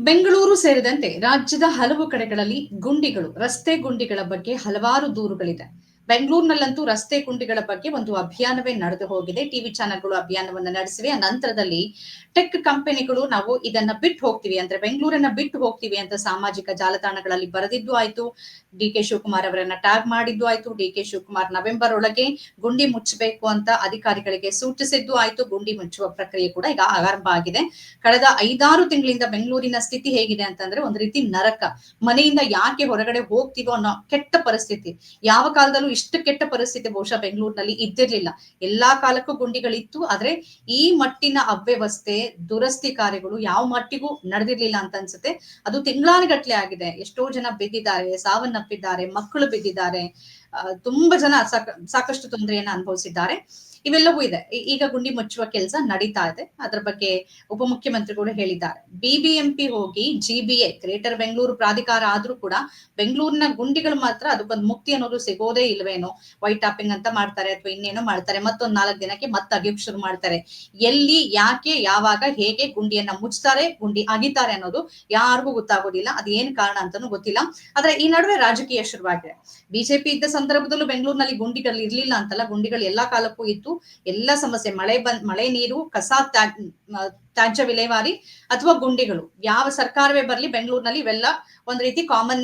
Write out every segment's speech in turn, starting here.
ಬೆಂಗಳೂರು ಸೇರಿದಂತೆ ರಾಜ್ಯದ ಹಲವು ಕಡೆಗಳಲ್ಲಿ ಗುಂಡಿಗಳು, ರಸ್ತೆ ಗುಂಡಿಗಳ ಬಗ್ಗೆ ಹಲವಾರು ದೂರುಗಳಿದೆ. ಬೆಂಗಳೂರಿನಲ್ಲಂತೂ ರಸ್ತೆ ಗುಂಡಿಗಳ ಬಗ್ಗೆ ಒಂದು ಅಭಿಯಾನವೇ ನಡೆದು ಹೋಗಿದೆ. ಟಿವಿ ಚಾನೆಲ್ಗಳು ಅಭಿಯಾನವನ್ನ ನಡೆಸಿವೆ. ನಂತರದಲ್ಲಿ ಟೆಕ್ ಕಂಪನಿಗಳು ನಾವು ಇದನ್ನ ಬಿಟ್ಟು ಹೋಗ್ತೀವಿ. ಅಂದ್ರೆ ಬೆಂಗಳೂರನ್ನ ಬಿಟ್ಟು ಹೋಗ್ತೀವಿ ಅಂತ ಸಾಮಾಜಿಕ ಜಾಲತಾಣಗಳಲ್ಲಿ ಬರೆದಿದ್ದು ಆಯ್ತು. ಡಿ ಕೆ ಶಿವಕುಮಾರ್ ಅವರನ್ನ ಟ್ಯಾಗ್ ಮಾಡಿದ್ದು ಆಯ್ತು. ಡಿ ಕೆ ಶಿವಕುಮಾರ್ ನವೆಂಬರ್ ಒಳಗೆ ಗುಂಡಿ ಮುಚ್ಚಬೇಕು ಅಂತ ಅಧಿಕಾರಿಗಳಿಗೆ ಸೂಚಿಸಿದ್ದು ಆಯ್ತು. ಗುಂಡಿ ಮುಚ್ಚುವ ಪ್ರಕ್ರಿಯೆ ಕೂಡ ಈಗ ಆರಂಭ ಆಗಿದೆ. ಕಳೆದ ಐದಾರು ತಿಂಗಳಿಂದ ಬೆಂಗಳೂರಿನ ಸ್ಥಿತಿ ಹೇಗಿದೆ ಅಂತಂದ್ರೆ ಒಂದು ರೀತಿ ನರಕ. ಮನೆಯಿಂದ ಯಾಕೆ ಹೊರಗಡೆ ಹೋಗ್ತೀವೋ ಅನ್ನೋ ಕೆಟ್ಟ ಪರಿಸ್ಥಿತಿ. ಯಾವ ಕಾಲದಲ್ಲೂ ಇಷ್ಟು ಕೆಟ್ಟ ಪರಿಸ್ಥಿತಿ ಬಹುಶಃ ಬೆಂಗಳೂರಿನಲ್ಲಿ ಇದ್ದಿರ್ಲಿಲ್ಲ. ಎಲ್ಲಾ ಕಾಲಕ್ಕೂ ಗುಂಡಿಗಳಿತ್ತು. ಆದ್ರೆ ಈ ಮಟ್ಟಿನ ಅವ್ಯವಸ್ಥೆ, ದುರಸ್ತಿ ಕಾರ್ಯಗಳು ಯಾವ ಮಟ್ಟಿಗೂ ನಡೆದಿರ್ಲಿಲ್ಲ ಅಂತ ಅನ್ಸುತ್ತೆ. ಅದು ತಿಂಗಳಾನುಗಟ್ಲೆ ಆಗಿದೆ. ಎಷ್ಟೋ ಜನ ಬಿದ್ದಿದ್ದಾರೆ. ಸಾವನ್ನಪ್ಪಿದ್ದಾರೆ ಮಕ್ಕಳು ಬಿದ್ದಿದ್ದಾರೆ. ತುಂಬಾ ಜನ ಸಾಕ, ಸಾಕಷ್ಟು ತೊಂದರೆಯನ್ನ ಅನುಭವಿಸಿದ್ದಾರೆ. ಇವೆಲ್ಲವೂ ಇದೆ. ಈಗ ಗುಂಡಿ ಮುಚ್ಚುವ ಕೆಲಸ ನಡೀತಾ ಇದೆ. ಅದರ ಬಗ್ಗೆ ಉಪಮುಖ್ಯಮಂತ್ರಿಗಳು ಹೇಳಿದ್ದಾರೆ. ಬಿಬಿಎಂಪಿ ಹೋಗಿ ಜಿಬಿಎ ಗ್ರೇಟರ್ ಬೆಂಗಳೂರು ಪ್ರಾಧಿಕಾರ ಆದ್ರೂ ಕೂಡ ಬೆಂಗಳೂರಿನ ಗುಂಡಿಗಳು ಮಾತ್ರ ಅದಕ್ಕೊಂದು ಮುಕ್ತಿ ಅನ್ನೋದು ಸಿಗೋದೇ ಇಲ್ವೇನೋ? ವೈಟ್ ಟಾಪಿಂಗ್ ಅಂತ ಮಾಡ್ತಾರೆ ಅಥವಾ ಇನ್ನೇನೋ ಮಾಡ್ತಾರೆ. ಮತ್ತೊಂದ್ ನಾಲ್ಕು ದಿನಕ್ಕೆ ಮತ್ತೆ ಅಗಿಪ್ ಶುರು ಮಾಡ್ತಾರೆ. ಎಲ್ಲಿ, ಯಾಕೆ, ಯಾವಾಗ, ಹೇಗೆ ಗುಂಡಿಯನ್ನ ಮುಚ್ತಾರೆ, ಗುಂಡಿ ಅಗಿತಾರೆ ಅನ್ನೋದು ಯಾರಿಗೂ ಗೊತ್ತಾಗೋದಿಲ್ಲ. ಅದ್ ಏನ್ ಕಾರಣ ಅಂತಾನೂ ಗೊತ್ತಿಲ್ಲ. ಆದ್ರೆ ಈ ನಡುವೆ ರಾಜಕೀಯ ಶುರುವಾಗಿದೆ. ಬಿಜೆಪಿ ಇದ್ದ ಸಂದರ್ಭದಲ್ಲೂ ಬೆಂಗಳೂರಿನಲ್ಲಿ ಗುಂಡಿಗಳು ಇರ್ಲಿಲ್ಲ ಅಂತಲ್ಲ, ಗುಂಡಿಗಳು ಎಲ್ಲಾ ಕಾಲಕ್ಕೂ ಇತ್ತು. ಎಲ್ಲಾ ಸಮಸ್ಯೆ, ಮಳೆ ಬಂದ್, ಮಳೆ ನೀರು, ಕಸ ತ್ಯಾಜ್ಯ ವಿಲೇವಾರಿ ಅಥವಾ ಗುಂಡಿಗಳು. ಯಾವ ಸರ್ಕಾರವೇ ಬರಲಿ ಬೆಂಗಳೂರಿನಲ್ಲಿ ಇವೆಲ್ಲ ಒಂದು ರೀತಿ ಕಾಮನ್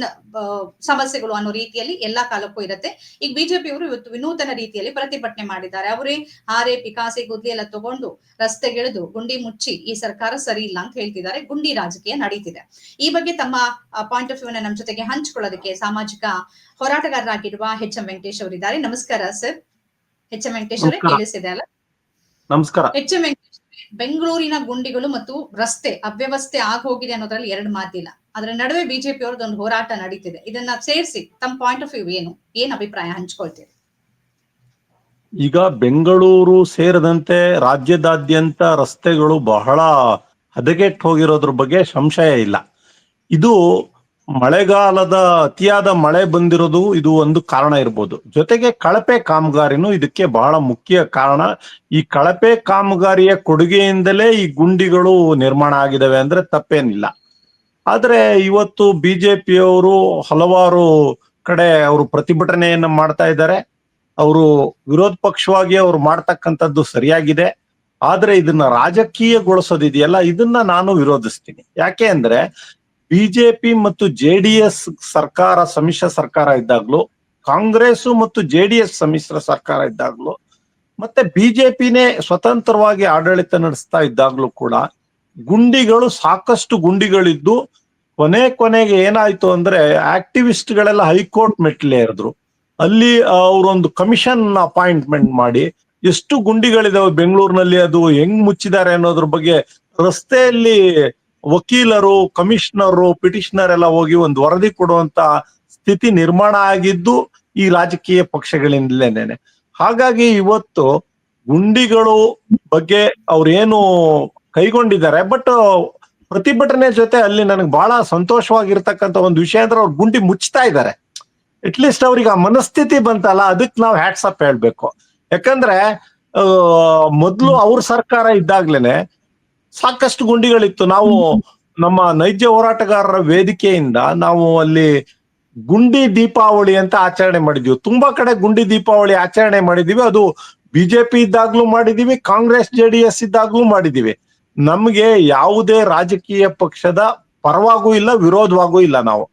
ಸಮಸ್ಯೆಗಳು ಅನ್ನೋ ರೀತಿಯಲ್ಲಿ ಎಲ್ಲಾ ಕಾಲಕ್ಕೂ ಇರುತ್ತೆ. ಈಗ ಬಿಜೆಪಿಯವರು ಇವತ್ತು ವಿನೂತನ ರೀತಿಯಲ್ಲಿ ಪ್ರತಿಭಟನೆ ಮಾಡಿದ್ದಾರೆ. ಅವರೇ ಹಾರೆ ಪಿಕಾಸಿ ಗುದ್ದಿ ಎಲ್ಲ ತಗೊಂಡು ರಸ್ತೆಗಿಳಿದು ಗುಂಡಿ ಮುಚ್ಚಿ ಈ ಸರ್ಕಾರ ಸರಿ ಇಲ್ಲ ಅಂತ ಹೇಳ್ತಿದ್ದಾರೆ. ಗುಂಡಿ ರಾಜಕೀಯ ನಡೀತಿದೆ. ಈ ಬಗ್ಗೆ ತಮ್ಮ ಪಾಯಿಂಟ್ ಆಫ್ ವ್ಯೂ ನಮ್ಮ ಜೊತೆಗೆ ಹಂಚಿಕೊಳ್ಳೋದಕ್ಕೆ ಸಾಮಾಜಿಕ ಹೋರಾಟಗಾರರಾಗಿರುವ ಹೆಚ್ ಎಂ ವೆಂಕಟೇಶ್ ಅವರಿದ್ದಾರೆ. ನಮಸ್ಕಾರ ಸರ್. ಎಚ್ ಎಂ ವೆಂಕಟೇಶ್ ಅವರೇ. ಕೇಳಿಸಿದೆ ಅಲ್ಲ? ನಮಸ್ಕಾರ. ಎಚ್ ಎಂ ವೆಂಕಟೇಶ್ ಅವರೇ, ಬೆಂಗಳೂರಿನ ಗುಂಡಿಗಳು ಮತ್ತು ರಸ್ತೆ ಅವ್ಯವಸ್ಥೆ ಆಗೋಗಿದೆ ಅನ್ನೋದ್ರಲ್ಲಿ ಎರಡು ಮಾತಿಲ್ಲ. ಅದರ ನಡುವೆ ಬಿಜೆಪಿ ಅವ್ರದ್ದೊಂದು ಹೋರಾಟ ನಡೀತಿದೆ. ಇದನ್ನ ಸೇರಿಸಿ ತಮ್ಮ ಪಾಯಿಂಟ್ ಆಫ್ ವ್ಯೂ ಏನು? ಏನ್ ಅಭಿಪ್ರಾಯ ಹಂಚ್ಕೊಳ್ತೀರಿ? ಈಗ ಬೆಂಗಳೂರು ಸೇರಿದಂತೆ ರಾಜ್ಯದಾದ್ಯಂತ ರಸ್ತೆಗಳು ಬಹಳ ಹದಗೆಟ್ಟು ಹೋಗಿರೋದ್ರ ಬಗ್ಗೆ ಸಂಶಯ ಇಲ್ಲ. ಇದು ಮಳೆಗಾಲದ ಅತಿಯಾದ ಮಳೆ ಬಂದಿರೋದು ಇದು ಒಂದು ಕಾರಣ ಇರ್ಬೋದು. ಜೊತೆಗೆ ಕಳಪೆ ಕಾಮಗಾರಿನೂ ಇದಕ್ಕೆ ಬಹಳ ಮುಖ್ಯ ಕಾರಣ. ಈ ಕಳಪೆ ಕಾಮಗಾರಿಯ ಕೊಡುಗೆಯಿಂದಲೇ ಈ ಗುಂಡಿಗಳು ನಿರ್ಮಾಣ ಆಗಿದಾವೆ ಅಂದ್ರೆ ತಪ್ಪೇನಿಲ್ಲ. ಆದ್ರೆ ಇವತ್ತು ಬಿಜೆಪಿಯವರು ಹಲವಾರು ಕಡೆ ಅವರು ಪ್ರತಿಭಟನೆಯನ್ನ ಮಾಡ್ತಾ ಇದ್ದಾರೆ. ಅವರು ವಿರೋಧ ಪಕ್ಷವಾಗಿ ಅವ್ರು ಮಾಡ್ತಕ್ಕಂಥದ್ದು ಸರಿಯಾಗಿದೆ. ಆದ್ರೆ ಇದನ್ನ ರಾಜಕೀಯಗೊಳಿಸೋದಿದೆಯಲ್ಲ, ಇದನ್ನ ನಾನು ವಿರೋಧಿಸ್ತೀನಿ. ಯಾಕೆ ಅಂದ್ರೆ ಬಿಜೆಪಿ ಮತ್ತು ಜೆ ಡಿ ಎಸ್ ಸರ್ಕಾರ, ಸಮ್ಮಿಶ್ರ ಸರ್ಕಾರ ಇದ್ದಾಗ್ಲೂ ಕಾಂಗ್ರೆಸ್ ಮತ್ತು ಜೆ ಡಿ ಎಸ್ ಸಮ್ಮಿಶ್ರ ಸರ್ಕಾರ ಇದ್ದಾಗ್ಲೂ, ಮತ್ತೆ ಬಿಜೆಪಿನೇ ಸ್ವತಂತ್ರವಾಗಿ ಆಡಳಿತ ನಡೆಸ್ತಾ ಇದ್ದಾಗ್ಲೂ ಕೂಡ ಗುಂಡಿಗಳು, ಸಾಕಷ್ಟು ಗುಂಡಿಗಳಿದ್ದು, ಕೊನೆ ಕೊನೆಗೆ ಏನಾಯ್ತು ಅಂದ್ರೆ ಆಕ್ಟಿವಿಸ್ಟ್ ಗಳೆಲ್ಲ ಹೈಕೋರ್ಟ್ ಮೆಟ್ಲೇರಿದ್ರು ಅಲ್ಲಿ ಅವರೊಂದು ಕಮಿಷನ್ ಅಪಾಯಿಂಟ್ಮೆಂಟ್ ಮಾಡಿ, ಎಷ್ಟು ಗುಂಡಿಗಳಿದಾವೆ ಬೆಂಗಳೂರಿನಲ್ಲಿ, ಅದು ಹೆಂಗ್ ಮುಚ್ಚಿದ್ದಾರೆ ಅನ್ನೋದ್ರ ಬಗ್ಗೆ ರಸ್ತೆಯಲ್ಲಿ ವಕೀಲರು, ಕಮಿಷನರು ಪಿಟಿಷನರ್ ಎಲ್ಲ ಹೋಗಿ ಒಂದು ವರದಿ ಕೊಡುವಂತ ಸ್ಥಿತಿ ನಿರ್ಮಾಣ ಆಗಿದ್ದು ಈ ರಾಜಕೀಯ ಪಕ್ಷಗಳಿಂದಲೇನೆ. ಹಾಗಾಗಿ ಇವತ್ತು ಗುಂಡಿಗಳು ಬಗ್ಗೆ ಅವ್ರೇನು ಕೈಗೊಂಡಿದ್ದಾರೆ. ಬಟ್ ಪ್ರತಿಭಟನೆ ಜೊತೆ ಅಲ್ಲಿ ನನಗೆ ಬಹಳ ಸಂತೋಷವಾಗಿರ್ತಕ್ಕಂಥ ಒಂದು ವಿಷಯ ಅಂದ್ರೆ ಅವ್ರು ಗುಂಡಿ ಮುಚ್ತಾ ಇದ್ದಾರೆ. ಅಟ್ಲೀಸ್ಟ್ ಅವ್ರಿಗೆ ಆ ಮನಸ್ಥಿತಿ ಬಂತಲ್ಲ ಅದಕ್ಕೆ ನಾವು ಹ್ಯಾಟ್ಸಪ್ ಹೇಳ್ಬೇಕು. ಯಾಕಂದ್ರೆ ಮೊದ್ಲು ಅವ್ರ ಸರ್ಕಾರ ಇದ್ದಾಗ್ಲೇನೆ ಸಾಕಷ್ಟು ಗುಂಡಿಗಳಿತ್ತು. ನಾವು ನಮ್ಮ ನೈಜ ಹೋರಾಟಗಾರರ ವೇದಿಕೆಯಿಂದ ನಾವು ಅಲ್ಲಿ ಗುಂಡಿ ದೀಪಾವಳಿ ಅಂತ ಆಚರಣೆ ಮಾಡಿದ್ವಿ. ತುಂಬಾ ಕಡೆ ಗುಂಡಿ ದೀಪಾವಳಿ ಆಚರಣೆ ಮಾಡಿದೀವಿ ಅದು ಬಿಜೆಪಿ ಇದ್ದಾಗ್ಲೂ ಮಾಡಿದೀವಿ ಕಾಂಗ್ರೆಸ್ ಜೆ ಡಿ ಎಸ್ ಇದ್ದಾಗ್ಲೂ ಮಾಡಿದೀವಿ ನಮ್ಗೆ ಯಾವುದೇ ರಾಜಕೀಯ ಪಕ್ಷದ ಪರವಾಗೂ ಇಲ್ಲ, ವಿರೋಧವಾಗೂ ಇಲ್ಲ ನಾವು.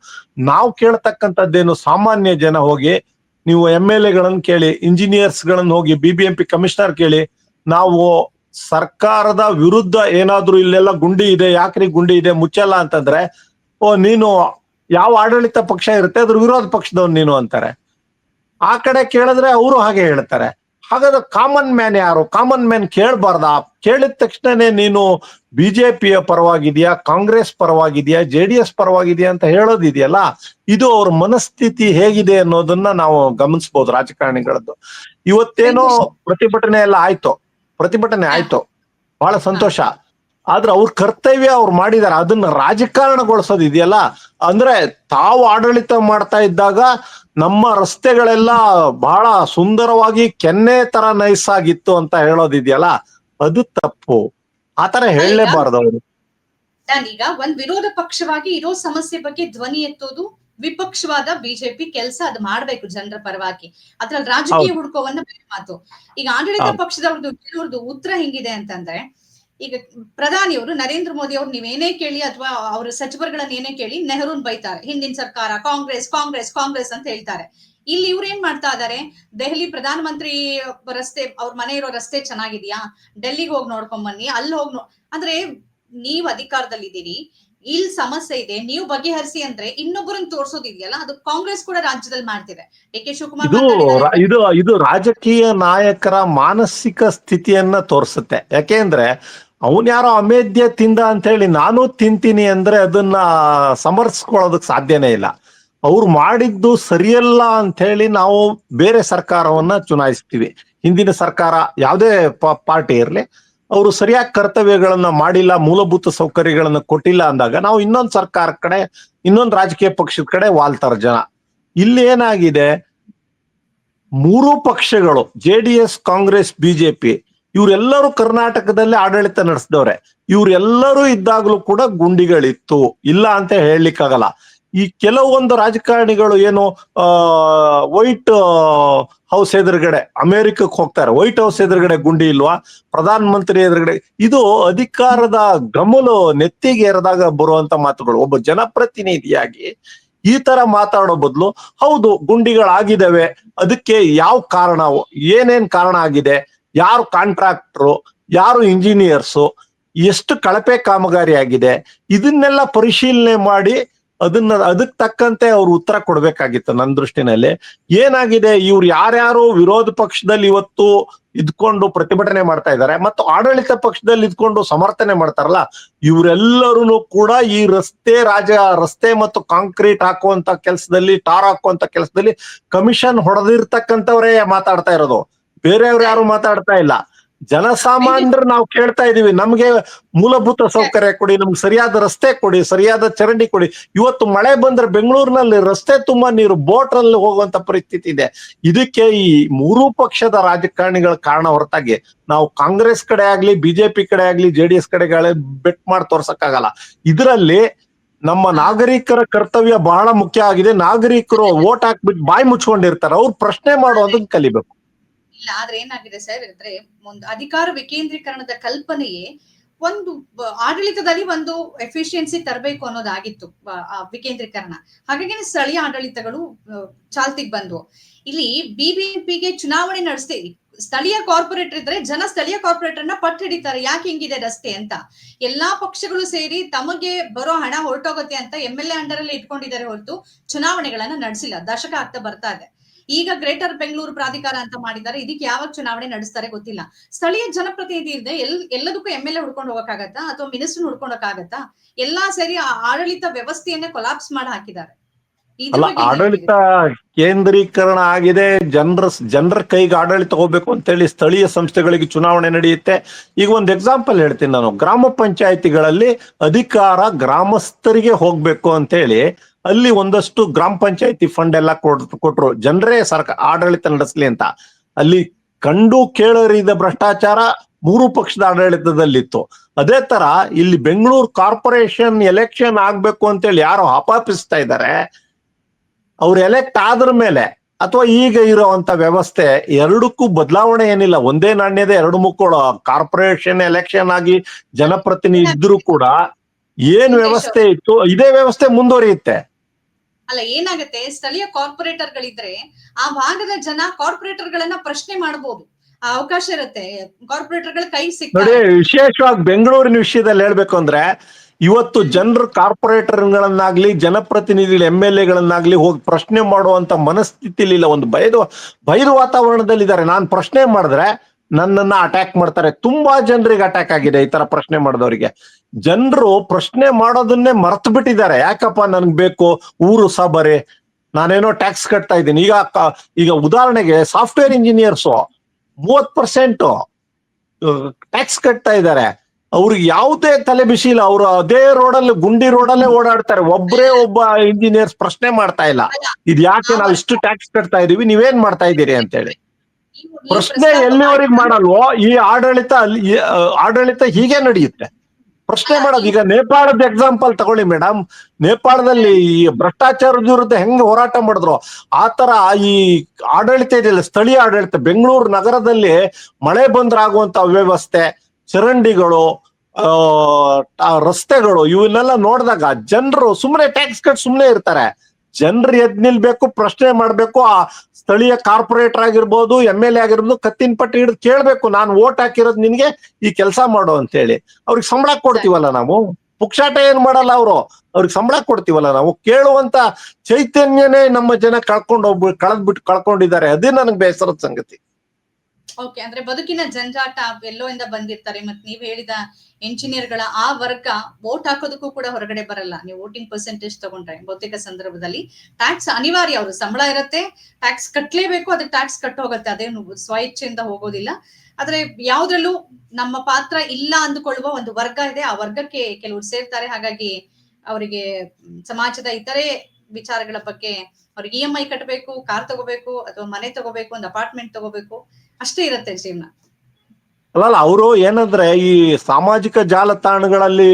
ನಾವು ಕೇಳ್ತಕ್ಕಂಥದ್ದೇನು ಸಾಮಾನ್ಯ ಜನ ಹೋಗಿ, ನೀವು ಎಂ ಎಲ್ ಎಗಳನ್ನ ಕೇಳಿ ಇಂಜಿನಿಯರ್ಸ್ ಗಳನ್ನ ಹೋಗಿ B B M P commissioner ಕೇಳಿ, ನಾವು ಸರ್ಕಾರದ ವಿರುದ್ಧ ಏನಾದ್ರೂ ಇಲ್ಲೆಲ್ಲ ಗುಂಡಿ ಇದೆ ಯಾಕ್ರಿ ಗುಂಡಿ ಇದೆ ಮುಚ್ಚಲ್ಲ ಅಂತಂದ್ರೆ ಓ ನೀನು ಯಾವ ಆಡಳಿತ ಪಕ್ಷ ಇರುತ್ತೆ ಅದ್ರ ವಿರೋಧ ಪಕ್ಷದವ್ನು ನೀನು ಅಂತಾರೆ. ಆ ಕಡೆ ಕೇಳಿದ್ರೆ ಅವರು ಹಾಗೆ ಹೇಳ್ತಾರೆ. ಹಾಗಾದ್ರೆ ಕಾಮನ್ ಮ್ಯಾನ್ ಯಾರು? ಕಾಮನ್ ಮ್ಯಾನ್ ಕೇಳಬಾರ್ದ? ಕೇಳಿದ ತಕ್ಷಣನೇ ನೀನು ಬಿಜೆಪಿಯ ಪರವಾಗಿದೆಯಾ ಕಾಂಗ್ರೆಸ್ ಪರವಾಗಿದೆಯಾ ಜೆ ಡಿ ಎಸ್ ಪರವಾಗಿದೆಯಾ ಅಂತ ಹೇಳೋದಿದೆಯಲ್ಲ ಇದು ಅವ್ರ ಮನಸ್ಥಿತಿ ಹೇಗಿದೆ ಅನ್ನೋದನ್ನ ನಾವು ಗಮನಿಸಬಹುದು ರಾಜಕಾರಣಿಗಳದ್ದು. ಇವತ್ತೇನೋ ಪ್ರತಿಭಟನೆ ಎಲ್ಲ ಆಯ್ತು. ಪ್ರತಿಭಟನೆ ಆಯ್ತು. ಬಹಳ ಸಂತೋಷ. ಆದ್ರೆ ಅವ್ರ ಕರ್ತವ್ಯ ಅವ್ರು ಮಾಡಿದಾರೆ. ಅದನ್ನ ರಾಜಕಾರಣಗೊಳಿಸೋದು ಇದೆಯಲ್ಲ? ಅಂದ್ರೆ ತಾವು ಆಡಳಿತ ಮಾಡ್ತಾ ಇದ್ದಾಗ ನಮ್ಮ ರಸ್ತೆಗಳೆಲ್ಲ ಬಹಳ ಸುಂದರವಾಗಿ ಕೆನ್ನೆ ತರ ನೈಸ್ ಆಗಿತ್ತು ಅಂತ ಹೇಳೋದಿದೆಯಲ್ಲ ಅದು ತಪ್ಪು. ಆತರ ಹೇಳಲೇಬಾರ್ದು ಅವರು. ನಾನೀಗ ಒಂದ್ ವಿರೋಧ ಪಕ್ಷವಾಗಿ ಇರೋ ಸಮಸ್ಯೆ ಬಗ್ಗೆ ಧ್ವನಿ ಎತ್ತೋದು ವಿಪಕ್ಷವಾದ ಬಿಜೆಪಿ ಕೆಲಸ ಅದು ಮಾಡ್ಬೇಕು ಜನರ ಪರವಾಗಿ. ಅದ್ರಲ್ಲಿ ರಾಜಕೀಯ ಹುಡ್ಕೋವನ್ನ ಬೇರೆ ಮಾತು. ಈಗ ಆಡಳಿತ. ಪಕ್ಷದವ್ರದ್ದು ಕೆಲವ್ರದ್ದು ಉತ್ತರ ಹೆಂಗಿದೆ ಅಂತಂದ್ರೆ ಈಗ ಪ್ರಧಾನಿಯವರು ನರೇಂದ್ರ ಮೋದಿ ಅವ್ರು ನೀವೇನೇ ಕೇಳಿ ಅಥವಾ ಅವ್ರ ಸಚಿವರುಗಳನ್ನ ಏನೇ ಕೇಳಿ ನೆಹರೂನ್ ಬೈತಾರೆ. ಹಿಂದಿನ ಸರ್ಕಾರ ಕಾಂಗ್ರೆಸ್ ಕಾಂಗ್ರೆಸ್ ಕಾಂಗ್ರೆಸ್ ಅಂತ ಹೇಳ್ತಾರೆ. ಇಲ್ಲಿ ಇವ್ರು ಏನ್ ಮಾಡ್ತಾ ಇದಾರೆ? ದೆಹಲಿ ಪ್ರಧಾನ ಮಂತ್ರಿ ರಸ್ತೆ ಅವ್ರ ಮನೆ ಇರೋ ರಸ್ತೆ ಚೆನ್ನಾಗಿದ್ಯಾ? ಡೆಲ್ಲಿಗೆ ಹೋಗಿ ನೋಡ್ಕೊಂಡ್ ಬನ್ನಿ ಅಲ್ಲಿ ಹೋಗಿ ಅಂದ್ರೆ ನೀವ್ ಅಧಿಕಾರದಲ್ಲಿದ್ದೀರಿ. ಇಲ್ಲಿ ಸಮಸ್ಯೆ ಇದೆ ನೀವು ಬಗೆಹರಿಸಿ ಅಂದ್ರೆ ಇನ್ನೊಬ್ಬರನ್ನ ತೋರ್ಸೋದಿದೆಯಲ್ಲ ಅದು ಕಾಂಗ್ರೆಸ್ ಕೂಡ ರಾಜ್ಯದಲ್ಲಿ ಮಾಡ್ತಿದೆ. ಡಿ ಕೆ ಶಿವಕುಮಾರ್ ಇದು ಇದು ರಾಜಕೀಯ ನಾಯಕರ ಮಾನಸಿಕ ಸ್ಥಿತಿಯನ್ನ ತೋರಿಸುತ್ತೆ. ಯಾಕೆಂದ್ರೆ ಅವನ್ ಯಾರೋ ಅಮೇಧ್ಯ ತಿಂದ ಅಂತ ಹೇಳಿ ನಾನು ತಿಂತೀನಿ ಅಂದ್ರೆ ಅದನ್ನ ಸಮರ್ಸ್ಕೊಳ್ಳೋದಕ್ ಸಾಧ್ಯನೇ ಇಲ್ಲ. ಅವ್ರು ಮಾಡಿದ್ದು ಸರಿಯಲ್ಲ ಅಂತ ಹೇಳಿ ನಾವು ಬೇರೆ ಸರ್ಕಾರವನ್ನ ಚುನಾಯಿಸ್ತೀವಿ. ಹಿಂದಿನ ಸರ್ಕಾರ ಯಾವುದೇ ಪಾರ್ಟಿ ಇರ್ಲಿ ಅವರು ಸರಿಯಾಗಿ ಕರ್ತವ್ಯಗಳನ್ನ ಮಾಡಿಲ್ಲ, ಮೂಲಭೂತ ಸೌಕರ್ಯಗಳನ್ನ ಕೊಟ್ಟಿಲ್ಲ ಅಂದಾಗ ನಾವು ಇನ್ನೊಂದು ಸರ್ಕಾರ ಕಡೆ, ಇನ್ನೊಂದು ರಾಜಕೀಯ ಪಕ್ಷದ ಕಡೆ ವಾಲ್ತಾರ ಜನ. ಇಲ್ಲಿ ಏನಾಗಿದೆ? ಮೂರು ಪಕ್ಷಗಳು, ಜೆ ಕಾಂಗ್ರೆಸ್ ಬಿಜೆಪಿ ಇವರೆಲ್ಲರೂ ಕರ್ನಾಟಕದಲ್ಲಿ ಆಡಳಿತ ನಡೆಸಿದವ್ರೆ. ಇವರೆಲ್ಲರೂ ಇದ್ದಾಗಲೂ ಕೂಡ ಗುಂಡಿಗಳಿತ್ತು. ಇಲ್ಲ ಅಂತ ಹೇಳಲಿಕ್ಕಾಗಲ್ಲ. ಈ ಕೆಲವೊಂದು ರಾಜಕಾರಣಿಗಳು ಏನು, ಆ, ವೈಟ್ ಹೌಸ್ ಎದುರುಗಡೆ, ಅಮೆರಿಕಕ್ಕೆ ಹೋಗ್ತಾರೆ. ವೈಟ್ ಹೌಸ್ ಎದುರುಗಡೆ ಗುಂಡಿ ಇಲ್ವಾ? ಪ್ರಧಾನ ಮಂತ್ರಿ ಎದುರುಗಡೆ. ಇದು ಅಧಿಕಾರದ ಗಮಲು ನೆತ್ತಿಗೆ ಎರದಾಗ ಬರುವಂತ ಮಾತುಗಳು. ಒಬ್ಬ ಜನಪ್ರತಿನಿಧಿಯಾಗಿ ಈ ತರ ಮಾತಾಡೋ ಬದಲು, ಹೌದು, ಗುಂಡಿಗಳಾಗಿದ್ದಾವೆ. ಅದಕ್ಕೆ ಯಾವ ಕಾರಣ? ಏನೇನ್ ಕಾರಣ ಆಗಿದೆ? ಯಾರು ಕಾಂಟ್ರಾಕ್ಟ್ರು? ಯಾರು ಇಂಜಿನಿಯರ್ಸು? ಎಷ್ಟು ಕಳಪೆ ಕಾಮಗಾರಿ ಆಗಿದೆ? ಇದನ್ನೆಲ್ಲ ಪರಿಶೀಲನೆ ಮಾಡಿ ಅದನ್ನ ಅದಕ್ಕೆ ತಕ್ಕಂತೆ ಅವ್ರು ಉತ್ತರ ಕೊಡ್ಬೇಕಾಗಿತ್ತು ನನ್ನ ದೃಷ್ಟಿನಲ್ಲಿ. ಏನಾಗಿದೆ? ಇವ್ರು ಯಾರ್ಯಾರು ವಿರೋಧ ಪಕ್ಷದಲ್ಲಿ ಇವತ್ತು ಇದ್ಕೊಂಡು ಪ್ರತಿಭಟನೆ ಮಾಡ್ತಾ ಇದ್ದಾರೆ ಮತ್ತು ಆಡಳಿತ ಪಕ್ಷದಲ್ಲಿ ಇದ್ಕೊಂಡು ಸಮರ್ಥನೆ ಮಾಡ್ತಾರಲ್ಲ ಇವರೆಲ್ಲರೂ ಕೂಡ ಈ ರಸ್ತೆ ರಾಜ, ರಸ್ತೆ ಮತ್ತು ಕಾಂಕ್ರೀಟ್ ಹಾಕುವಂತ ಕೆಲಸದಲ್ಲಿ, ಟಾರ್ ಹಾಕುವಂತ ಕೆಲಸದಲ್ಲಿ ಕಮಿಷನ್ ಹೊಡೆದಿರ್ತಕ್ಕಂಥವರೇ ಮಾತಾಡ್ತಾ ಇರೋದು. ಬೇರೆಯವ್ರು ಯಾರು ಮಾತಾಡ್ತಾ ಇಲ್ಲ. ಜನಸಾಮಾನ್ಯರು ನಾವು ಕೇಳ್ತಾ ಇದೀವಿ, ನಮ್ಗೆ ಮೂಲಭೂತ ಸೌಕರ್ಯ ಕೊಡಿ, ನಮ್ಗೆ ಸರಿಯಾದ ರಸ್ತೆ ಕೊಡಿ, ಸರಿಯಾದ ಚರಂಡಿ ಕೊಡಿ. ಇವತ್ತು ಮಳೆ ಬಂದ್ರೆ ಬೆಂಗಳೂರಿನಲ್ಲಿ ರಸ್ತೆ ತುಂಬಾ ನೀರು ಬೋಟ್ ಅಲ್ಲಿ ಹೋಗುವಂತ ಪರಿಸ್ಥಿತಿ ಇದೆ. ಇದಕ್ಕೆ ಈ ಮೂರೂ ಪಕ್ಷದ ರಾಜಕಾರಣಿಗಳ ಕಾರಣ ಹೊರತಾಗಿ ನಾವು ಕಾಂಗ್ರೆಸ್ ಕಡೆ ಆಗ್ಲಿ, ಬಿಜೆಪಿ ಕಡೆ ಆಗ್ಲಿ, ಜೆಡಿಎಸ್ ಕಡೆಗಳೇ ಬೆಟ್ ಮಾಡಿ ತೋರ್ಸಕ್ಕಾಗಲ್ಲ. ಇದರಲ್ಲಿ ನಮ್ಮ ನಾಗರಿಕರ ಕರ್ತವ್ಯ ಬಹಳ ಮುಖ್ಯ ಆಗಿದೆ. ನಾಗರಿಕರು ವೋಟ್ ಹಾಕ್ಬಿಟ್ಟು ಬಾಯಿ ಮುಚ್ಕೊಂಡಿರ್ತಾರೆ. ಅವ್ರು ಪ್ರಶ್ನೆ ಮಾಡೋದನ್ನ ಕಲಿಬೇಕು. ಇಲ್ಲ, ಆದ್ರೆ ಏನಾಗಿದೆ ಸರ್ ಅಂದ್ರೆ ಒಂದು ಅಧಿಕಾರ ವಿಕೇಂದ್ರೀಕರಣದ ಕಲ್ಪನೆಯೇ ಒಂದು ಆಡಳಿತದಲ್ಲಿ ಒಂದು ಎಫಿಷಿಯನ್ಸಿ ತರಬೇಕು ಅನ್ನೋದಾಗಿತ್ತು ವಿಕೇಂದ್ರೀಕರಣ. ಹಾಗಾಗಿ ಸ್ಥಳೀಯ ಆಡಳಿತಗಳು ಚಾಲ್ತಿಗೆ ಬಂದವು. ಇಲ್ಲಿ ಬಿಬಿಎಂಪಿಗೆ ಚುನಾವಣೆ ನಡೆಸಿ ಸ್ಥಳೀಯ ಕಾರ್ಪೊರೇಟರ್ ಇದ್ರೆ ಜನ ಸ್ಥಳೀಯ ಕಾರ್ಪೊರೇಟರ್ನ ಪಟ್ಟು ಹಿಡಿತಾರೆ, ಯಾಕೆ ಹಿಂಗಿದೆ ರಸ್ತೆ ಅಂತ. ಎಲ್ಲಾ ಪಕ್ಷಗಳು ಸೇರಿ ತಮಗೆ ಬರೋ ಹಣ ಹೊರಟೋಗುತ್ತೆ ಅಂತ ಎಂ ಎಲ್ ಎ ಅಂಡರ್ ಅಲ್ಲಿ ಇಟ್ಕೊಂಡಿದ್ದಾರೆ ಹೊರತು ಚುನಾವಣೆಗಳನ್ನ ನಡೆಸಿಲ್ಲ, ದಶಕ ಆಗ್ತಾ ಬರ್ತಾ ಇದೆ. ಈಗ ಗ್ರೇಟರ್ ಬೆಂಗಳೂರು ಪ್ರಾಧಿಕಾರ ಅಂತ ಮಾಡಿದ್ದಾರೆ. ಇದಕ್ಕೆ ಯಾವಾಗ ಚುನಾವಣೆ ನಡೆಸ್ತಾರೆ ಗೊತ್ತಿಲ್ಲ. ಸ್ಥಳೀಯ ಜನಪ್ರತಿನಿಧಿ ಇಲ್ಲದೆ ಎಲ್ ಎಲ್ಲದಕ್ಕೂ ಎಂ ಎಲ್ ಎ ಹುಡ್ಕೊಂಡು ಹೋಗಕ್ಕಾಗತ್ತಾ? ಅಥವಾ ಮಿನಿಸ್ಟರ್ ಹುಡ್ಕೊಳಕ್ಕಾಗತ್ತಾ ಎಲ್ಲಾ ಸೇರಿ ಆಡಳಿತ ವ್ಯವಸ್ಥೆಯನ್ನೇ ಕೊಲಾಪ್ಸ್ ಮಾಡಿ ಹಾಕಿದ್ದಾರೆ. ಅಲ್ಲ ಆಡಳಿತ ಕೇಂದ್ರೀಕರಣ ಆಗಿದೆ. ಜನರ ಜನರ ಕೈಗೆ ಆಡಳಿತ ಹೋಗ್ಬೇಕು ಅಂತೇಳಿ ಸ್ಥಳೀಯ ಸಂಸ್ಥೆಗಳಿಗೆ ಚುನಾವಣೆ ನಡೆಯುತ್ತೆ. ಈಗ ಒಂದು ಎಕ್ಸಾಂಪಲ್ ಹೇಳ್ತೀನಿ ನಾನು. ಗ್ರಾಮ ಪಂಚಾಯತಿಗಳಲ್ಲಿ ಅಧಿಕಾರ ಗ್ರಾಮಸ್ಥರಿಗೆ ಹೋಗ್ಬೇಕು ಅಂತೇಳಿ ಅಲ್ಲಿ ಒಂದಷ್ಟು ಗ್ರಾಮ ಪಂಚಾಯತಿ ಫಂಡ್ ಎಲ್ಲ ಕೊಟ್ರು. ಜನರೇ ಸರ್ಕಾರ ಆಡಳಿತ ನಡೆಸಲಿ ಅಂತ. ಅಲ್ಲಿ ಕಂಡು ಕೇಳರಿದ ಭ್ರಷ್ಟಾಚಾರ ಮೂರು ಪಕ್ಷದ ಆಡಳಿತದಲ್ಲಿತ್ತು. ಅದೇ ತರ ಇಲ್ಲಿ ಬೆಂಗಳೂರು ಕಾರ್ಪೊರೇಷನ್ ಎಲೆಕ್ಷನ್ ಆಗ್ಬೇಕು ಅಂತೇಳಿ ಯಾರು ಆಪಾಪಿಸ್ತಾ ಇದ್ದಾರೆ ಅವ್ರು ಎಲೆಕ್ಟ್ ಆದ್ರ ಮೇಲೆ ಅಥವಾ ಈಗ ಇರುವಂತ ವ್ಯವಸ್ಥೆ ಎರಡಕ್ಕೂ ಬದಲಾವಣೆ ಏನಿಲ್ಲ. ಒಂದೇ ನಾಣ್ಯದ ಎರಡು ಮುಕ್ಕಳು ಕಾರ್ಪೊರೇಷನ್ ಎಲೆಕ್ಷನ್ ಆಗಿ ಜನಪ್ರತಿನಿಧಿ ಇದ್ರು ಕೂಡ ಏನ್ ವ್ಯವಸ್ಥೆ ಇತ್ತು, ಇದೇ ವ್ಯವಸ್ಥೆ ಮುಂದುವರಿಯುತ್ತೆ. ಅಲ್ಲ ಏನಾಗುತ್ತೆ? ಸ್ಥಳೀಯ ಕಾರ್ಪೊರೇಟರ್ ಗಳಿದ್ರೆ ಆ ಭಾಗದ ಜನ ಕಾರ್ಪೊರೇಟರ್ ಗಳನ್ನ ಪ್ರಶ್ನೆ ಮಾಡಬಹುದು ಆ ಅವಕಾಶ ಇರುತ್ತೆ. ಕಾರ್ಪೊರೇಟರ್ಗಳ ಕೈ ನೋಡಿ ವಿಶೇಷವಾಗಿ ಬೆಂಗಳೂರಿನ ವಿಷಯದಲ್ಲಿ ಹೇಳ್ಬೇಕು ಅಂದ್ರೆ ಇವತ್ತು ಜನರು ಕಾರ್ಪೊರೇಟರ್ಗಳನ್ನಾಗ್ಲಿ ಜನಪ್ರತಿನಿಧಿಗಳು ಎಂ ಎಲ್ ಎಗಳನ್ನಾಗ್ಲಿ ಹೋಗಿ ಪ್ರಶ್ನೆ ಮಾಡುವಂತ ಮನಸ್ಥಿತಿಲಿ ಇಲ್ಲ ಒಂದು ಭಯದ ಭಯದ ವಾತಾವರಣದಲ್ಲಿದ್ದಾರೆ. ನಾನು ಪ್ರಶ್ನೆ ಮಾಡಿದ್ರೆ ನನ್ನನ್ನ ಅಟ್ಯಾಕ್ ಮಾಡ್ತಾರೆ. ತುಂಬಾ ಜನರಿಗೆ ಅಟ್ಯಾಕ್ ಆಗಿದೆ ಈ ತರ ಪ್ರಶ್ನೆ ಮಾಡಿದವರಿಗೆ. ಜನರು ಪ್ರಶ್ನೆ ಮಾಡೋದನ್ನೇ ಮರ್ತು ಬಿಟ್ಟಿದ್ದಾರೆ ಯಾಕಪ್ಪ ನನ್ಗೆ ಬೇಕು? ಊರು ಸಬರೆ. ನಾನೇನೋ ಟ್ಯಾಕ್ಸ್ ಕಟ್ತಾ ಇದ್ದೀನಿ. ಈಗ ಈಗ ಉದಾಹರಣೆಗೆ ಸಾಫ್ಟ್ವೇರ್ ಇಂಜಿನಿಯರ್ಸ್ ಮೂವತ್ ಪರ್ಸೆಂಟ್ ಟ್ಯಾಕ್ಸ್ ಕಟ್ತಾ ಇದ್ದಾರೆ. ಅವ್ರಿಗೆ ಯಾವುದೇ ತಲೆ ಬಿಸಿ ಇಲ್ಲ ಅವರು ಅದೇ ರೋಡಲ್ಲಿ ಗುಂಡಿ ರೋಡಲ್ಲೇ ಓಡಾಡ್ತಾರೆ. ಒಬ್ಬರೇ ಒಬ್ಬ ಇಂಜಿನಿಯರ್ಸ್ ಪ್ರಶ್ನೆ ಮಾಡ್ತಾ ಇಲ್ಲ. ಇದ್ ಯಾಕೆ ನಾವು ಇಷ್ಟು ಟ್ಯಾಕ್ಸ್ ಕಟ್ತಾ ಇದೀವಿ? ನೀವೇನ್ ಮಾಡ್ತಾ ಇದ್ದೀರಿ ಅಂತೇಳಿ. ಪ್ರಶ್ನೆ ಎಲ್ಲಿವರೆಗೆ ಮಾಡಿ- ಮಾಡಲ್ವೋ? ಈ ಆಡಳಿತ ಅಲ್ಲಿ ಆಡಳಿತ ಹೀಗೆ ನಡೆಯುತ್ತೆ. ಪ್ರಶ್ನೆ ಮಾಡೋದು ಈಗ ನೇಪಾಳದ ಎಕ್ಸಾಂಪಲ್ ತಗೊಳ್ಳಿ ಮೇಡಮ್ ನೇಪಾಳದಲ್ಲಿ ಈ ಭ್ರಷ್ಟಾಚಾರದ ವಿರುದ್ಧ ಹೆಂಗ್ ಹೋರಾಟ ಮಾಡಿದ್ರು? ಆ ತರ ಈ ಆಡಳಿತ ಇದೆಯಲ್ಲ ಸ್ಥಳೀಯ ಆಡಳಿತ ಬೆಂಗಳೂರು ನಗರದಲ್ಲಿ ಮಳೆ ಬಂದ್ರಾಗುವಂತ ಅವ್ಯವಸ್ಥೆ ಚರಂಡಿಗಳು ಆ ಆ ರಸ್ತೆಗಳು ಇವನ್ನೆಲ್ಲ ನೋಡಿದಾಗ ಜನರು ಸುಮ್ಮನೆ ಟ್ಯಾಕ್ಸ್ ಕಟ್ ಸುಮ್ಮನೆ ಇರ್ತಾರೆ. ಜನರು ಎದ್ ನಿಲ್ಬೇಕು ಪ್ರಶ್ನೆ ಮಾಡ್ಬೇಕು ಆ ಸ್ಥಳೀಯ ಕಾರ್ಪೊರೇಟರ್ ಆಗಿರ್ಬೋದು ಎಂ ಎಲ್ ಎ ಆಗಿರ್ಬೋದು, ಕತ್ತಿನ ಪಟ್ಟಿ ಹಿಡಿದು ಕೇಳ್ಬೇಕು. ನಾನು ಓಟ್ ಹಾಕಿರೋದು ನಿನ್ಗೆ, ಈ ಕೆಲಸ ಮಾಡು ಅಂತ ಹೇಳಿ ಅವ್ರಿಗೆ ಸಂಬಳ ಕೊಡ್ತೀವಲ್ಲ ನಾವು? ಪುಕ್ಷಾಟ ಏನ್ ಮಾಡಲ್ಲ ಅವರು? ಅವ್ರಿಗೆ ಸಂಬಳ ಕೊಡ್ತೀವಲ್ಲ ನಾವು? ಕೇಳುವಂತ ಚೈತನ್ಯನೇ ನಮ್ಮ ಜನ ಕಳ್ಕೊಂಡು ಹೋಗ್ಬಿಟ್ಟು ಕಳೆದ್ಬಿಟ್ಟು ಕಳ್ಕೊಂಡಿದ್ದಾರೆ. ಅದೇ ನನಗೆ ಬೇಸರದ ಸಂಗತಿ. ಓಕೆ ಅಂದ್ರೆ ಬದುಕಿನ ಜಂಜಾಟ ಎಲ್ಲೋ ಇಂದ ಬಂದಿರ್ತಾರೆ. ಮತ್ ನೀವ್ ಹೇಳಿದ ಎಂಜಿನಿಯರ್ಗಳ ಆ ವರ್ಗ ವೋಟ್ ಹಾಕೋದಕ್ಕೂ ಕೂಡ ಹೊರಗಡೆ ಬರಲ್ಲ. ನೀವು ವೋಟಿಂಗ್ ಪರ್ಸೆಂಟೇಜ್ ತಗೊಂಡ್ರೆ ಬಹುತೇಕ ಸಂದರ್ಭದಲ್ಲಿ. ಟ್ಯಾಕ್ಸ್ ಅನಿವಾರ್ಯ ಅವರು, ಸಂಬಳ ಇರುತ್ತೆ ಟ್ಯಾಕ್ಸ್ ಕಟ್ಲೇಬೇಕು ಅದಕ್ಕೆ ಟ್ಯಾಕ್ಸ್ ಕಟ್ ಹೋಗುತ್ತೆ. ಅದೇನು ಸ್ವಇಚ್ಛೆಯಿಂದ ಹೋಗೋದಿಲ್ಲ. ಆದ್ರೆ ಯಾವ್ದ್ರಲ್ಲೂ ನಮ್ಮ ಪಾತ್ರ ಇಲ್ಲ ಅಂದುಕೊಳ್ಳುವ ಒಂದು ವರ್ಗ ಇದೆ. ಆ ವರ್ಗಕ್ಕೆ ಕೆಲವರು ಸೇರ್ತಾರೆ. ಹಾಗಾಗಿ ಅವರಿಗೆ ಸಮಾಜದ ಇತರೆ ವಿಚಾರಗಳ ಬಗ್ಗೆ ಅವ್ರಿಗೆ ಇ ಎಂ ಐ ಕಟ್ಟಬೇಕು ಕಾರ್ ತಗೋಬೇಕು, ಅಥವಾ ಮನೆ ತಗೋಬೇಕು, ಒಂದು ಅಪಾರ್ಟ್ಮೆಂಟ್ ತಗೋಬೇಕು. ಅಷ್ಟೇ ಇರತ್ತೆ ಜೀವನ. ಅಲ್ಲ ಅವರು ಏನಂದ್ರೆ ಈ ಸಾಮಾಜಿಕ ಜಾಲತಾಣಗಳಲ್ಲಿ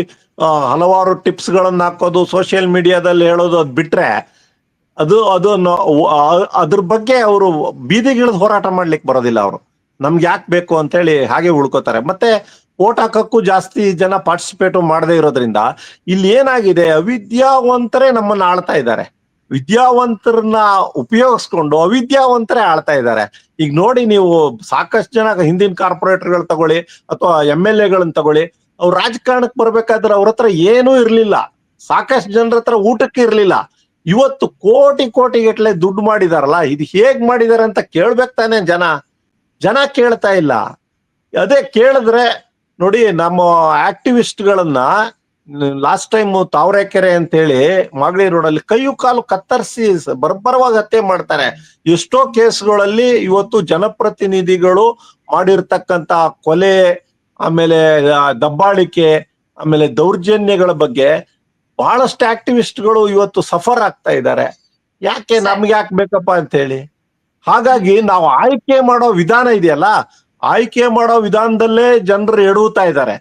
ಹಲವಾರು ಟಿಪ್ಸ್ ಗಳನ್ನ ಹಾಕೋದು, ಸೋಷಿಯಲ್ ಮೀಡಿಯಾದಲ್ಲಿ ಹೇಳೋದು ಅದ್ ಬಿಟ್ರೆ ಅದು ಅದು ಅದ್ರ ಬಗ್ಗೆ ಅವರು ಬೀದಿಗಿಳಿದು ಹೋರಾಟ ಮಾಡ್ಲಿಕ್ಕೆ ಬರೋದಿಲ್ಲ ಅವರು. ನಮ್ಗೆ ಯಾಕೆ ಬೇಕು ಅಂತ ಹೇಳಿ ಹಾಗೆ ಉಳ್ಕೋತಾರೆ. ಮತ್ತೆ ಓಟ್ ಹಾಕಕ್ಕೂ ಜಾಸ್ತಿ ಜನ ಪಾರ್ಟಿಸಿಪೇಟ್ ಮಾಡದೇ ಇರೋದ್ರಿಂದ ಇಲ್ಲಿ ಏನಾಗಿದೆ, ಅವಿದ್ಯಾವಂತರೇ ನಮ್ಮನ್ನ ಆಳ್ತಾ ಇದ್ದಾರೆ. ವಿದ್ಯಾವಂತರನ್ನ ಉಪಯೋಗಿಸ್ಕೊಂಡು ಅವಿದ್ಯಾವಂತರೇ ಆಳ್ತಾ ಇದ್ದಾರೆ. ಈಗ ನೋಡಿ ನೀವು ಸಾಕಷ್ಟು ಜನ ಹಿಂದಿನ ಕಾರ್ಪೊರೇಟರ್ಗಳು ತಗೊಳ್ಳಿ ಅಥವಾ ಎಂ ಎಲ್ ಎಗಳನ್ನ ತಗೊಳ್ಳಿ, ಅವ್ರು ರಾಜಕಾರಣಕ್ಕೆ ಬರ್ಬೇಕಾದ್ರೆ ಅವ್ರ ಹತ್ರ ಏನೂ ಇರ್ಲಿಲ್ಲ. ಸಾಕಷ್ಟು ಜನರ ಹತ್ರ ಊಟಕ್ಕೆ ಇರ್ಲಿಲ್ಲ. ಇವತ್ತು ಕೋಟಿ ಕೋಟಿ ಗಟ್ಟಲೆ ದುಡ್ಡು ಮಾಡಿದಾರಲ್ಲ, ಇದು ಹೇಗ್ ಮಾಡಿದಾರೆ ಅಂತ ಕೇಳ್ಬೇಕು ತಾನೆ ಜನ. ಜನ ಕೇಳ್ತಾ ಇಲ್ಲ. ಅದೇ ಕೇಳಿದ್ರೆ ನೋಡಿ ನಮ್ಮ ಆಕ್ಟಿವಿಸ್ಟ್ ಗಳನ್ನ ಲಾಸ್ಟ್ ಟೈಮ್ ತಾವರೆಕೆರೆ ಅಂತ ಹೇಳಿ ಮಾಗಡಿ ರೋಡ್ ಅಲ್ಲಿ ಕೈಯು ಕಾಲು ಕತ್ತರಿಸಿ ಬರ್ಬರವಾಗಿ ಹತ್ಯೆ ಮಾಡ್ತಾರೆ. ಎಷ್ಟೋ ಕೇಸ್ಗಳಲ್ಲಿ ಇವತ್ತು ಜನಪ್ರತಿನಿಧಿಗಳು ಮಾಡಿರ್ತಕ್ಕಂತ ಕೊಲೆ ಆಮೇಲೆ ದಬ್ಬಾಳಿಕೆ ಆಮೇಲೆ ದೌರ್ಜನ್ಯಗಳ ಬಗ್ಗೆ ಬಹಳಷ್ಟು ಆಕ್ಟಿವಿಸ್ಟ್ಗಳು ಇವತ್ತು ಸಫರ್ ಆಗ್ತಾ ಇದ್ದಾರೆ. ಯಾಕೆ. ನಮ್ಗೆ ಯಾಕೆ ಬೇಕಪ್ಪ ಅಂತ ಹೇಳಿ ಹಾಗಾಗಿ ನಾವು ಆಯ್ಕೆ ಮಾಡೋ ವಿಧಾನ ಇದೆಯಲ್ಲ ಆಯ್ಕೆ ಮಾಡೋ ವಿಧಾನದಲ್ಲೇ ಜನರು ಎಡುತ್ತಾ ಇದ್ದಾರೆ.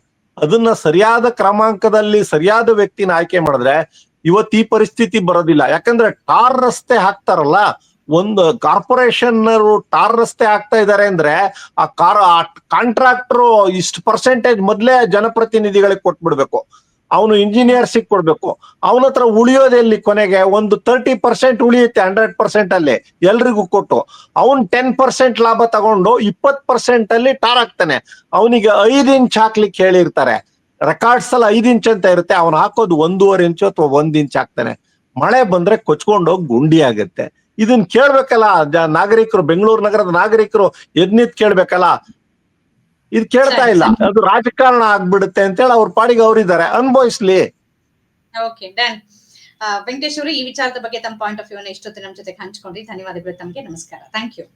ಅದನ್ನ ಸರಿಯಾದ ಕ್ರಮಾಂಕದಲ್ಲಿ ಸರಿಯಾದ ವ್ಯಕ್ತಿನ ಆಯ್ಕೆ ಮಾಡಿದ್ರೆ ಇವತ್ತು ಈ ಪರಿಸ್ಥಿತಿ ಬರೋದಿಲ್ಲ. ಯಾಕಂದ್ರೆ ಟಾರ್ ರಸ್ತೆ ಹಾಕ್ತಾರಲ್ಲ, ಒಂದು ಕಾರ್ಪೊರೇಷನ್ ಟಾರ್ ರಸ್ತೆ ಹಾಕ್ತಾ ಇದ್ದಾರೆ ಅಂದ್ರೆ ಆ ಕಾರ್, ಆ ಕಾಂಟ್ರಾಕ್ಟರ್ ಇಷ್ಟು ಪರ್ಸೆಂಟೇಜ್ ಮೊದ್ಲೇ ಜನಪ್ರತಿನಿಧಿಗಳಿಗೆ ಕೊಟ್ಬಿಡ್ಬೇಕು. ಅವನು ಇಂಜಿನಿಯರ್ಸಿಗೆ ಕೊಡ್ಬೇಕು. ಅವನ ಹತ್ರ ಉಳಿಯೋದೆಲ್ಲಿ ಕೊನೆಗೆ ಒಂದು ತರ್ಟಿ ಪರ್ಸೆಂಟ್ ಉಳಿಯುತ್ತೆ ಹಂಡ್ರೆಡ್ ಪರ್ಸೆಂಟ್ ಅಲ್ಲಿ ಎಲ್ರಿಗೂ ಕೊಟ್ಟು. ಅವನ್ ಟೆನ್ ಪರ್ಸೆಂಟ್ ಲಾಭ ತಗೊಂಡು ಇಪ್ಪತ್ ಪರ್ಸೆಂಟ್ ಅಲ್ಲಿ ಟಾರ್ ಹಾಕ್ತಾನೆ. ಅವನಿಗೆ ಐದ್ ಇಂಚ್ ಹಾಕ್ಲಿಕ್ಕೆ ಹೇಳಿರ್ತಾರೆ. ರೆಕಾರ್ಡ್ಸ್ ಅಲ್ಲಿ ಐದ್ ಇಂಚ್ ಅಂತ ಇರುತ್ತೆ. ಅವ್ನು ಹಾಕೋದು ಒಂದೂವರೆ ಇಂಚು ಅಥವಾ ಒಂದ್ ಇಂಚ್ ಹಾಕ್ತಾನೆ. ಮಳೆ ಬಂದ್ರೆ ಕೊಚ್ಕೊಂಡು ಹೋಗಿ ಗುಂಡಿ ಆಗುತ್ತೆ. ಇದನ್ನ ಕೇಳ್ಬೇಕಲ್ಲ ನಾಗರಿಕರು, ಬೆಂಗಳೂರು ನಗರದ ನಾಗರಿಕರು ಎದ್ನಿತ್ ಕೇಳ್ಬೇಕಲ್ಲ ಇದು ಕೇಳ್ತಾ ಇಲ್ಲ. ಅದು ರಾಜಕಾರಣ ಆಗ್ಬಿಡುತ್ತೆ ಅಂತೇಳಿ ಅವ್ರ ಪಾಡಿಗೆ ಅವರಿದ್ದಾರೆ ಅನುಭವಿಸ್ಲಿ. ಓಕೆ ಡನ್ ವೆಂಕಟೇಶ್ ಅವರು ಈ ವಿಚಾರದ ಬಗ್ಗೆ ತಮ್ಮ ಪಾಯಿಂಟ್ ಆಫ್ ವ್ಯೂ ಇಷ್ಟೊತ್ತು ನಮ್ಮ ಜೊತೆ ಹಂಚ್ಕೊಂಡ್ರಿ. ಧನ್ಯವಾದಗಳು ತಮಗೆ. ನಮಸ್ಕಾರ. Thank you